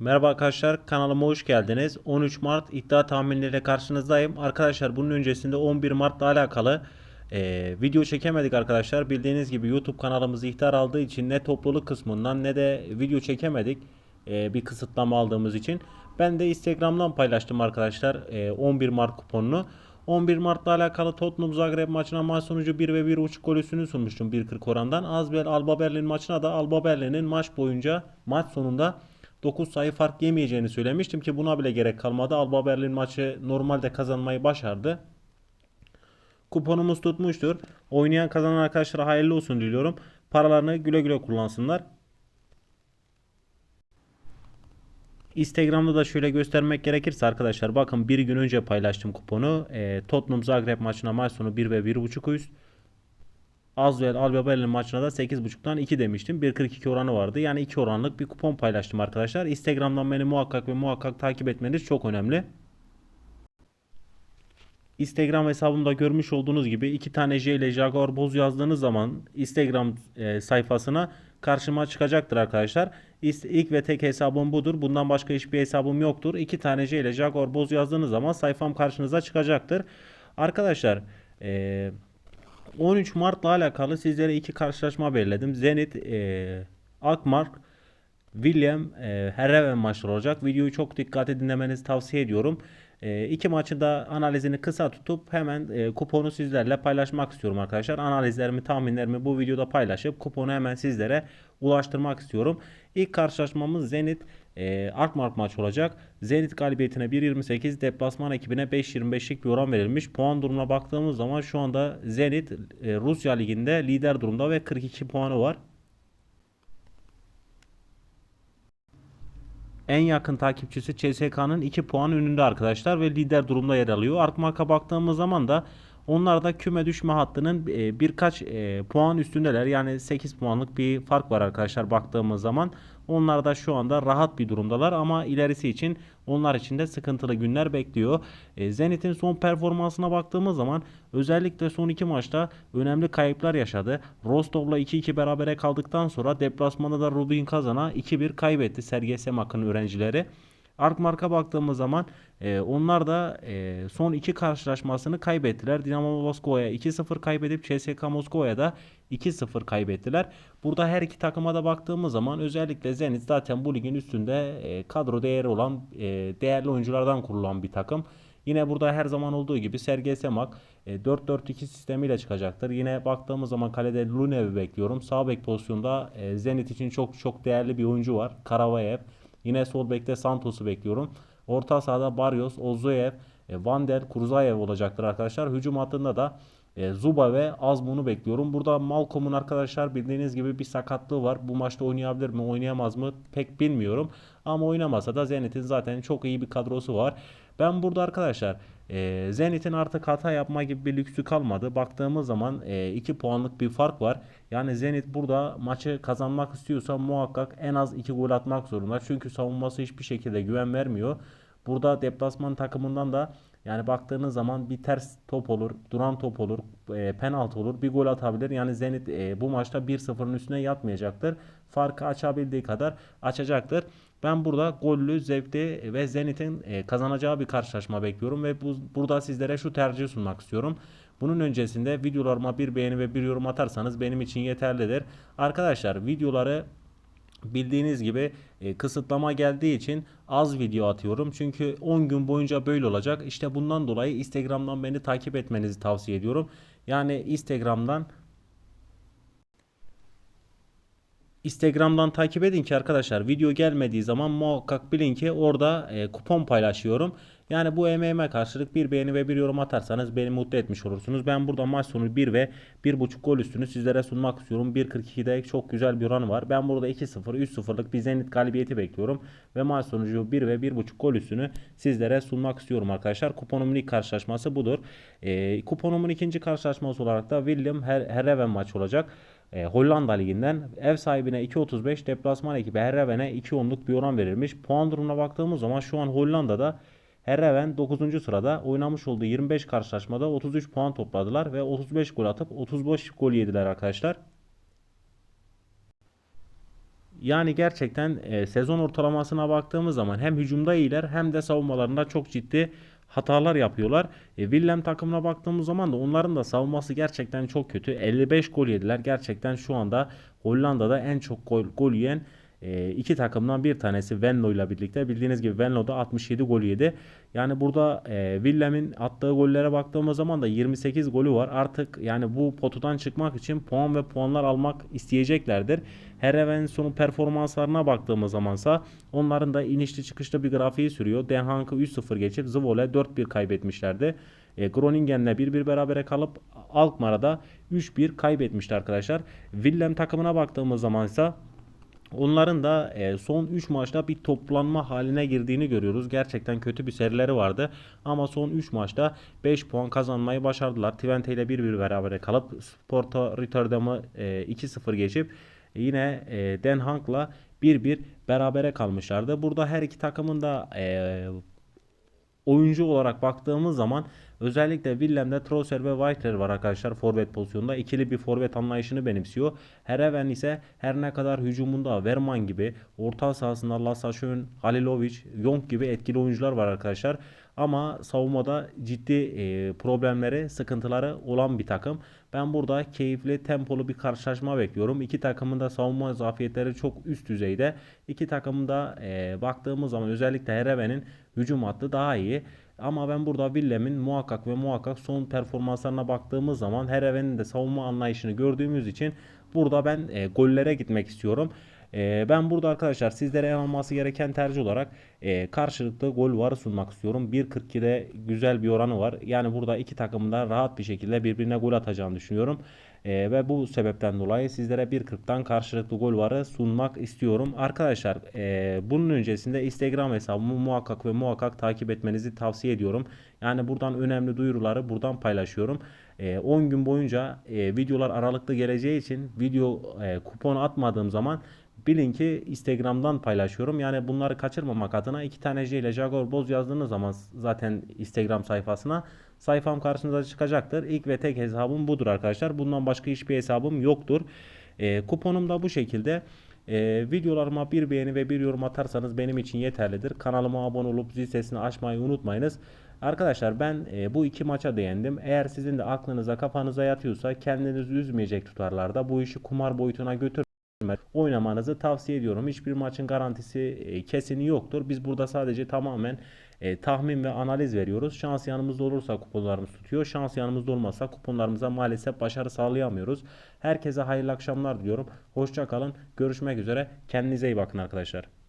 Merhaba arkadaşlar kanalıma hoş geldiniz. 13 Mart iddia tahminleriyle karşınızdayım. Arkadaşlar bunun öncesinde 11 Mart'la alakalı e, video çekemedik arkadaşlar. Bildiğiniz gibi YouTube kanalımız ihtar aldığı için ne topluluk kısmından ne de video çekemedik. E, bir kısıtlama aldığımız için. Ben de Instagram'dan paylaştım arkadaşlar e, 11 Mart kuponunu. 11 Mart'la alakalı Tottenham Zagreb maçına maç sonucu 1 ve 1.5 gol üstünü sunmuştum 1.40 orandan. Azbel Alba Berlin maçına da Alba Berlin'in maç boyunca maç sonunda 9 sayı fark yemeyeceğini söylemiştim ki buna bile gerek kalmadı. Alba Berlin maçı normalde kazanmayı başardı. Kuponumuz tutmuştur. Oynayan kazanan arkadaşlara hayırlı olsun diliyorum. Paralarını güle güle kullansınlar. Instagram'da da şöyle göstermek gerekirse arkadaşlar bakın bir gün önce paylaştım kuponu. Ee, Tottenham Zagreb maçına maç sonu 1 ve 1.5 üst. Azvel Alba Berlin maçına da 8.5'tan 2 demiştim. 1.42 oranı vardı. Yani 2 oranlık bir kupon paylaştım arkadaşlar. Instagram'dan beni muhakkak ve muhakkak takip etmeniz çok önemli. Instagram hesabımda görmüş olduğunuz gibi iki tane J ile Jaguar Boz yazdığınız zaman Instagram e, sayfasına karşıma çıkacaktır arkadaşlar. İlk ve tek hesabım budur. Bundan başka hiçbir hesabım yoktur. İki tane J ile Jaguar Boz yazdığınız zaman sayfam karşınıza çıkacaktır. Arkadaşlar e, 13 Mart'la alakalı sizlere iki karşılaşma belirledim. Zenit e, Akmar William e, Herreven maçları olacak. Videoyu çok dikkatli dinlemenizi tavsiye ediyorum. E, iki maçı da analizini kısa tutup hemen e, kuponu sizlerle paylaşmak istiyorum arkadaşlar. Analizlerimi, tahminlerimi bu videoda paylaşıp kuponu hemen sizlere ulaştırmak istiyorum. İlk karşılaşmamız Zenit e, Alkmaar maç olacak. Zenit galibiyetine 1.28, deplasman ekibine 5.25'lik bir oran verilmiş. Puan durumuna baktığımız zaman şu anda Zenit e, Rusya liginde lider durumda ve 42 puanı var. En yakın takipçisi CSK'nın 2 puan önünde arkadaşlar ve lider durumda yer alıyor. Arkmark'a baktığımız zaman da onlar da küme düşme hattının e, birkaç e, puan üstündeler. Yani 8 puanlık bir fark var arkadaşlar baktığımız zaman. Onlar da şu anda rahat bir durumdalar ama ilerisi için onlar için de sıkıntılı günler bekliyor. E, Zenit'in son performansına baktığımız zaman özellikle son iki maçta önemli kayıplar yaşadı. Rostov'la 2-2 berabere kaldıktan sonra deplasmanda da Rubin Kazan'a 2-1 kaybetti Sergey Semak'ın öğrencileri. Arkmark'a baktığımız zaman e, onlar da e, son iki karşılaşmasını kaybettiler. Dinamo Moskova'ya 2-0 kaybedip CSKA Moskova'ya da 2-0 kaybettiler. Burada her iki takıma da baktığımız zaman özellikle Zenit zaten bu ligin üstünde e, kadro değeri olan e, değerli oyunculardan kurulan bir takım. Yine burada her zaman olduğu gibi Sergey Semak e, 4-4-2 sistemiyle çıkacaktır. Yine baktığımız zaman kalede Lunev'i bekliyorum. Sağ bek pozisyonda e, Zenit için çok çok değerli bir oyuncu var. Karavayev. Yine sol bekte Santos'u bekliyorum. Orta sahada Barrios, Ozoyev, e, Vandel, Kurzayev olacaktır arkadaşlar. Hücum hattında da e, Zuba ve Azmun'u bekliyorum. Burada Malcolm'un arkadaşlar bildiğiniz gibi bir sakatlığı var. Bu maçta oynayabilir mi, oynayamaz mı pek bilmiyorum. Ama oynamasa da Zenit'in zaten çok iyi bir kadrosu var. Ben burada arkadaşlar e, Zenit'in artık hata yapma gibi bir lüksü kalmadı. Baktığımız zaman 2 puanlık bir fark var. Yani Zenit burada maçı kazanmak istiyorsa muhakkak en az 2 gol atmak zorunda. Çünkü savunması hiçbir şekilde güven vermiyor. Burada deplasman takımından da yani baktığınız zaman bir ters top olur, duran top olur, e, penaltı olur, bir gol atabilir. Yani Zenit e, bu maçta 1-0'ın üstüne yatmayacaktır. Farkı açabildiği kadar açacaktır. Ben burada gollü, zevkli ve Zenit'in e, kazanacağı bir karşılaşma bekliyorum ve bu, burada sizlere şu tercihi sunmak istiyorum. Bunun öncesinde videolarıma bir beğeni ve bir yorum atarsanız benim için yeterlidir. Arkadaşlar videoları bildiğiniz gibi e, kısıtlama geldiği için az video atıyorum. Çünkü 10 gün boyunca böyle olacak. İşte bundan dolayı Instagram'dan beni takip etmenizi tavsiye ediyorum. Yani Instagram'dan Instagram'dan takip edin ki arkadaşlar video gelmediği zaman muhakkak bilin ki orada e, kupon paylaşıyorum. Yani bu emeğime karşılık bir beğeni ve bir yorum atarsanız beni mutlu etmiş olursunuz. Ben burada maç sonu 1 ve 1.5 gol üstünü sizlere sunmak istiyorum. 1.42'de çok güzel bir oran var. Ben burada 2-0, 3-0'lık bir Zenit galibiyeti bekliyorum. Ve maç sonucu 1 ve 1.5 gol üstünü sizlere sunmak istiyorum arkadaşlar. Kuponumun ilk karşılaşması budur. E, kuponumun ikinci karşılaşması olarak da William Her Herreven maç olacak. E, Hollanda liginden ev sahibine 2.35 deplasman ekibi Herreven'e 2.10'luk bir oran verilmiş. Puan durumuna baktığımız zaman şu an Hollanda'da Herreven 9. sırada oynamış olduğu 25 karşılaşmada 33 puan topladılar ve 35 gol atıp 35 gol yediler arkadaşlar. Yani gerçekten e, sezon ortalamasına baktığımız zaman hem hücumda iyiler hem de savunmalarında çok ciddi hatalar yapıyorlar. E, Willem takımına baktığımız zaman da onların da savunması gerçekten çok kötü. 55 gol yediler. Gerçekten şu anda Hollanda'da en çok gol, gol yiyen e, iki takımdan bir tanesi Venlo ile birlikte. Bildiğiniz gibi Venlo da 67 gol yedi. Yani burada e, Willem'in attığı gollere baktığımız zaman da 28 golü var. Artık yani bu potadan çıkmak için puan ve puanlar almak isteyeceklerdir. Hereven sonu performanslarına baktığımız zamansa onların da inişli çıkışlı bir grafiği sürüyor. Den Haag'ı 3-0 geçip Zwolle 4-1 kaybetmişlerdi. E, Groningen'le 1-1 berabere kalıp Alkmaar'a da 3-1 kaybetmişti arkadaşlar. Willem takımına baktığımız zamansa Onların da e, son 3 maçta bir toplanma haline girdiğini görüyoruz. Gerçekten kötü bir serileri vardı. Ama son 3 maçta 5 puan kazanmayı başardılar. Twente ile 1-1 berabere kalıp Sporto Rotterdam'ı e, 2-0 geçip yine e, Den Haag'la 1-1 berabere kalmışlardı. Burada her iki takımın da e, oyuncu olarak baktığımız zaman özellikle Willem'de Trossard ve Whitehair var arkadaşlar forvet pozisyonunda. ikili bir forvet anlayışını benimsiyor. Hereven ise her ne kadar hücumunda Verman gibi, orta sahasında Lasashön, Halilovic, Young gibi etkili oyuncular var arkadaşlar. Ama savunmada ciddi e, problemleri, sıkıntıları olan bir takım. Ben burada keyifli, tempolu bir karşılaşma bekliyorum. İki takımın da savunma zafiyetleri çok üst düzeyde. İki takımın da e, baktığımız zaman özellikle Hereven'in hücum hattı daha iyi. Ama ben burada Willem'in muhakkak ve muhakkak son performanslarına baktığımız zaman Hereven'in de savunma anlayışını gördüğümüz için burada ben e, gollere gitmek istiyorum. E, ben burada arkadaşlar sizlere en olması gereken tercih olarak e, karşılıklı gol varı sunmak istiyorum. 1.42'de güzel bir oranı var. Yani burada iki takımın da rahat bir şekilde birbirine gol atacağını düşünüyorum. E, ve bu sebepten dolayı sizlere 1.40'dan karşılıklı gol varı sunmak istiyorum. Arkadaşlar e, bunun öncesinde Instagram hesabımı muhakkak ve muhakkak takip etmenizi tavsiye ediyorum. Yani buradan önemli duyuruları buradan paylaşıyorum. E, 10 gün boyunca e, videolar aralıklı geleceği için video e, kupon atmadığım zaman Bilin ki Instagram'dan paylaşıyorum. Yani bunları kaçırmamak adına iki tane J ile Jaguar Boz yazdığınız zaman zaten Instagram sayfasına sayfam karşınıza çıkacaktır. İlk ve tek hesabım budur arkadaşlar. Bundan başka hiçbir hesabım yoktur. E, kuponum da bu şekilde. E, videolarıma bir beğeni ve bir yorum atarsanız benim için yeterlidir. Kanalıma abone olup zil sesini açmayı unutmayınız. Arkadaşlar ben e, bu iki maça değindim. Eğer sizin de aklınıza kafanıza yatıyorsa kendinizi üzmeyecek tutarlarda bu işi kumar boyutuna götür oynamanızı tavsiye ediyorum. Hiçbir maçın garantisi e, kesini yoktur. Biz burada sadece tamamen e, tahmin ve analiz veriyoruz. Şans yanımızda olursa kuponlarımız tutuyor. Şans yanımızda olmazsa kuponlarımıza maalesef başarı sağlayamıyoruz. Herkese hayırlı akşamlar diliyorum. Hoşça kalın. Görüşmek üzere. Kendinize iyi bakın arkadaşlar.